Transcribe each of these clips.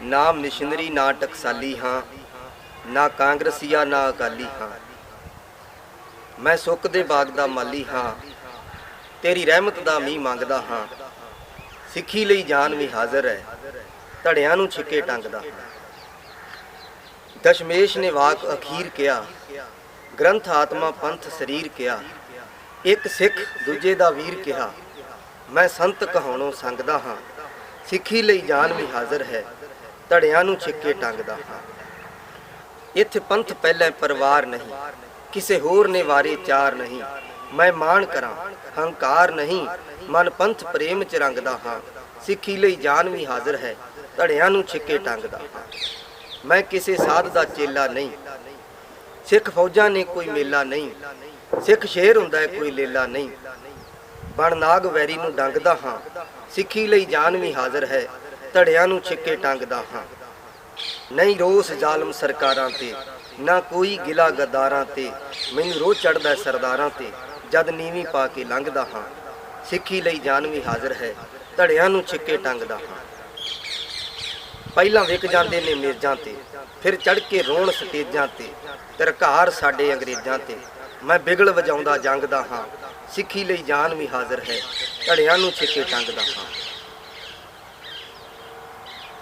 ਨਾ ਮਿਸ਼ਨਰੀ ਨਾ ਟਕਸਾਲੀ ਹਾਂ, ਨਾ ਕਾਂਗਰਸੀਆ, ਨਾ ਅਕਾਲੀ ਹਾਂ। ਮੈਂ ਸੁੱਕ ਦੇ ਬਾਗ ਦਾ ਮਾਲੀ ਹਾਂ, ਤੇਰੀ ਰਹਿਮਤ ਦਾ ਮੀਂਹ ਮੰਗਦਾ ਹਾਂ। ਸਿੱਖੀ ਲਈ ਜਾਨ ਵੀ ਹਾਜ਼ਰ ਹੈ, ਧੜਿਆਂ ਨੂੰ ਛਿੱਕੇ ਟੰਗਦਾ ਹਾਂ। ਦਸ਼ਮੇਸ਼ ਨੇ ਵਾਕ ਅਖੀਰ ਕਿਹਾ, ਗ੍ਰੰਥ ਆਤਮਾ ਪੰਥ ਸਰੀਰ ਕਿਹਾ, ਇੱਕ ਸਿੱਖ ਦੂਜੇ ਦਾ ਵੀਰ ਕਿਹਾ, ਮੈਂ ਸੰਤ ਕਹਾਉਣੋਂ ਸੰਗਦਾ ਹਾਂ। ਸਿੱਖੀ ਲਈ ਜਾਨ ਵੀ ਹਾਜ਼ਰ ਹੈ ਧੜਿਆਂ ਨੂੰ ਛਿੱਕੇ ਟੰਗਦਾ ਹਾਂ। ਇੱਥੇ ਪੰਥ ਪਹਿਲੇ ਪਰਿਵਾਰ ਨਹੀਂ, ਕਿਸੇ ਹੋਰ ਨੇ ਵਾਰੇ ਚਾਰ ਨਹੀਂ। ਮੈਂ ਮਾਣ ਕਰਾਂ, ਹੰਕਾਰ ਨਹੀਂ, ਮਨ ਪੰਥ ਪ੍ਰੇਮ ਚ ਰੰਗਦਾ ਹਾਂ। ਸਿੱਖੀ ਲਈ ਜਾਨ ਵੀ ਹਾਜ਼ਰ ਹੈ, ਧੜਿਆਂ ਨੂੰ ਛਿੱਕੇ ਟੰਗਦਾ ਹਾਂ। ਮੈਂ ਕਿਸੇ ਸਾਧ ਦਾ ਚੇਲਾ ਨਹੀਂ। ਸਿੱਖ ਫੌਜਾਂ ਨੇ ਕੋਈ ਮੇਲਾ ਨਹੀਂ। ਸਿੱਖ ਸ਼ੇਰ ਹੁੰਦਾ ਹੈ, ਕੋਈ ਲੇਲਾ ਨਹੀਂ। ਬਣ ਨਾਗ ਵੈਰੀ ਨੂੰ ਡੰਗਦਾ ਹਾਂ। ਸਿੱਖੀ ਲਈ ਜਾਨ ਵੀ ਹਾਜ਼ਰ ਹੈ ਧੜਿਆਂ ਨੂੰ ਛਿੱਕੇ ਟੰਗਦਾ ਹਾਂ। ਨਹੀਂ ਰੋਸ ਜ਼ਾਲਮ ਸਰਕਾਰਾਂ ਤੇ, ਨਾ ਕੋਈ ਗਿਲਾ ਗਦਾਰਾਂ ਤੇ, ਮੈਨੂੰ ਰੋਹ ਚੜਦਾ ਸਰਦਾਰਾਂ ਤੇ, ਜਦ ਨੀਵੀਂ ਪਾ ਕੇ ਲੰਘਦਾ ਹਾਂ। ਸਿੱਖੀ ਲਈ ਜਾਨ ਵੀ ਹਾਜ਼ਰ ਹੈ, ਧੜਿਆਂ ਨੂੰ ਛਿੱਕੇ ਟੰਗਦਾ ਹਾਂ। ਪਹਿਲਾਂ ਵਿਕ ਜਾਂਦੇ ਨੇ ਮੇਜ਼ਾਂ ਤੇ, ਫਿਰ ਚੜ ਕੇ ਰੋਣ ਸਟੇਜਾਂ ਤੇ ਤਰਕਾਰ ਸਾਡੇ ਅੰਗਰੇਜ਼ਾਂ ਤੇ। ਮੈਂ ਬਿਗਲ ਵਜਾਉਂਦਾ ਜੰਗ ਹਾਂ, ਸਿੱਖੀ ਲਈ ਜਾਨ ਵੀ ਹਾਜ਼ਰ ਹੈ, ਧੜਿਆਂ ਨੂੰ ਛਿੱਕੇ ਟੰਗਦਾ ਹਾਂ।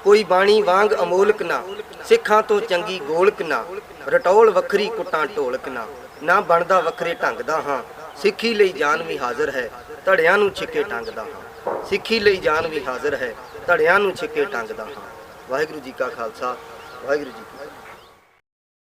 ਕੋਈ ਬਾਣੀ ਵਾਂਗ ਅਮੋਲਕ ਨਾ, ਸਿੱਖਾਂ ਤੋਂ ਚੰਗੀ ਗੋਲਕ ਨਾ, ਰਟੌਲ ਵੱਖਰੀ ਕੁੱਟਾਂ ਢੋਲਕ ਨਾ ਨਾ ਬਣਦਾ ਵੱਖਰੇ ਢੰਗ ਦਾ ਹਾਂ, ਸਿੱਖੀ ਲਈ ਜਾਨ ਵੀ ਹਾਜ਼ਰ ਹੈ, ਧੜਿਆਂ ਨੂੰ ਛਿੱਕੇ ਟੰਗਦਾ ਹਾਂ, ਸਿੱਖੀ ਲਈ ਜਾਨ ਵੀ ਹਾਜ਼ਰ ਹੈ, ਧੜਿਆਂ ਨੂੰ ਛਿੱਕੇ ਟੰਗਦਾ ਹਾਂ। ਵਾਹਿਗੁਰੂ ਜੀ ਕਾ ਖਾਲਸਾ, ਵਾਹਿਗੁਰੂ ਜੀ ਕੀ